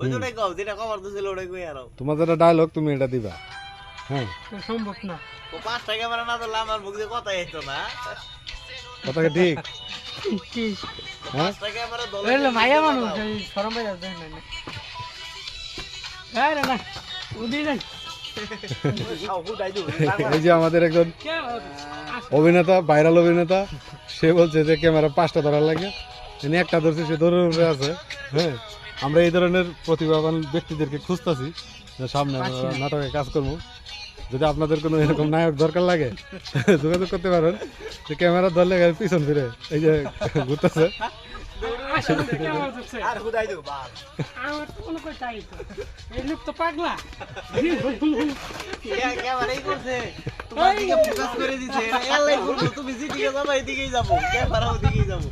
ওই তো ওটাই কও যেটা কভার দিছিল ওটাই কই আরও। তোমার যেটা ডায়লগ তুমি এটা দিবা। হ্যাঁ। সম্ভব না। ও পাঁচটা ক্যামেরা না ধরলে আমার মুখ দিয়ে কথাই হইতো না। কথা ঠিক? হ্যাঁ? পাঁচটা ক্যামেরা দলে এলো মানুষ এই ভাই যাচ্ছে না না। না উদি না এই যে আমাদের একজন অভিনেতা ভাইরাল অভিনেতা সে বলছে যে ক্যামেরা পাঁচটা ধরার লাগে। এনে একটা ধরছে সে ধরে উপরে আছে। হ্যাঁ আমরা এই ধরনের প্রতিভাবান ব্যক্তিদেরকে খুঁজতেছি যে সামনে আমরা নাটকে কাজ করব। যদি আপনাদের কোনো এরকম নায়ক দরকার লাগে যোগাযোগ করতে পারেন। যে ক্যামেরা ধরলে পিছন ফিরে এই যে ঘুরতেছে। করব তুমি যেদিকে যাব এদিকেই যাব। ক্যামেরা ওদিকেই যাব।